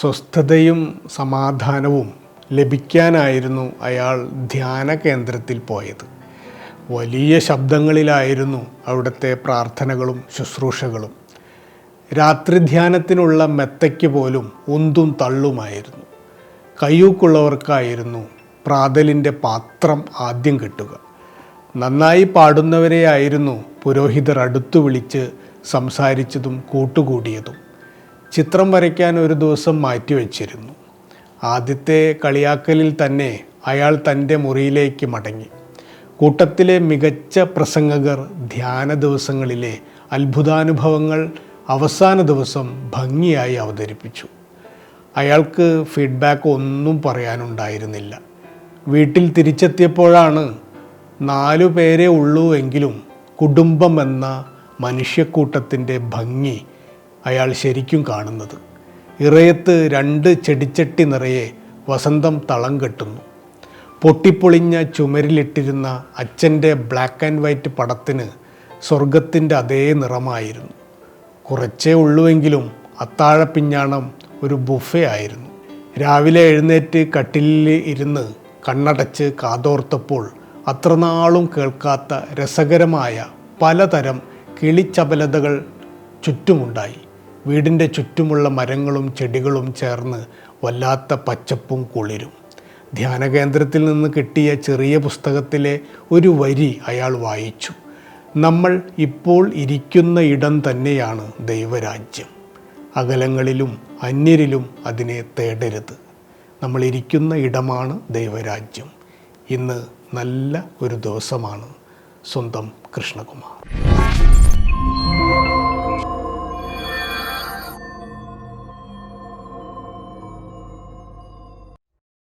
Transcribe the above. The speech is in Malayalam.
സ്വസ്ഥതയും സമാധാനവും ലഭിക്കാനായിരുന്നു അയാൾ ധ്യാന കേന്ദ്രത്തിൽ പോയത്. വലിയ ശബ്ദങ്ങളിലായിരുന്നു അവിടുത്തെ പ്രാർത്ഥനകളും ശുശ്രൂഷകളും. രാത്രി ധ്യാനത്തിനുള്ള മെത്തയ്ക്ക് പോലും ഉന്തും തള്ളുമായിരുന്നു. കയ്യൂക്കുള്ളവർക്കായിരുന്നു പ്രാതലിന്റെ പാത്രം ആദ്യം കിട്ടുക. നന്നായി പാടുന്നവരെയായിരുന്നു പുരോഹിതർ അടുത്തു വിളിച്ച് സംസാരിച്ചതും കൂട്ടുകൂടിയതും. ചിത്രം വരയ്ക്കാൻ ഒരു ദിവസം മാറ്റിവെച്ചിരുന്നു ആദ്യത്തെ കളിയാക്കലിൽ തന്നെ അയാൾ തന്റെ മുറിയിലേക്ക് മടങ്ങി. കൂട്ടത്തിലെ മികച്ച പ്രസംഗകർ ധ്യാന ദിവസങ്ങളിലെ അത്ഭുതാനുഭവങ്ങൾ അവസാന ദിവസം ഭംഗിയായി അവതരിപ്പിച്ചു. അയാൾക്ക് ഫീഡ്ബാക്ക് ഒന്നും പറയാനുണ്ടായിരുന്നില്ല. വീട്ടിൽ തിരിച്ചെത്തിയപ്പോഴാണ് നാലു പേരേ ഉള്ളൂ എങ്കിലും കുടുംബം എന്ന മനുഷ്യക്കൂട്ടത്തിന്റെ ഭംഗി അയാൾ ശരിക്കും കാണുന്നത്. ഇറയത്ത് രണ്ട് ചെടിച്ചട്ടി നിറയെ വസന്തം തളം കെട്ടുന്നു. പൊട്ടിപ്പൊളിഞ്ഞ ചുമരിലിട്ടിരുന്ന അച്ഛന്റെ ബ്ലാക്ക് ആൻഡ് വൈറ്റ് പടത്തിന് സ്വർഗത്തിന്റെ അതേ നിറമായിരുന്നു. കുറച്ചേ ഉള്ളുവെങ്കിലും അത്താഴപ്പിഞ്ഞാണം ഒരു ബുഫേ ആയിരുന്നു. രാവിലെ എഴുന്നേറ്റ് കട്ടിലിൽ ഇരുന്ന് കണ്ണടച്ച് കാതോർത്തപ്പോൾ അത്രനാളും കേൾക്കാത്ത രസകരമായ പലതരം കിളിച്ചപലതകൾ ചുറ്റുമുണ്ടായി. വീടിന്റെ ചുറ്റുമുള്ള മരങ്ങളും ചെടികളും ചേർന്ന് വല്ലാത്ത പച്ചപ്പും കുളിരും. ധ്യാനകേന്ദ്രത്തിൽ നിന്ന് കിട്ടിയ ചെറിയ പുസ്തകത്തിലെ ഒരു വരി അയാൾ വായിച്ചു. നമ്മൾ ഇപ്പോൾ ഇരിക്കുന്ന ഇടം തന്നെയാണ് ദൈവരാജ്യം. അകലങ്ങളിലും അന്യരിലും അതിനെ തേടരുത്. നമ്മൾ ഇരിക്കുന്ന ഇടമാണ് ദൈവരാജ്യം. ഇന്ന് നല്ല ഒരു ദിവസമാണ്. സ്വന്തം കൃഷ്ണകുമാർ.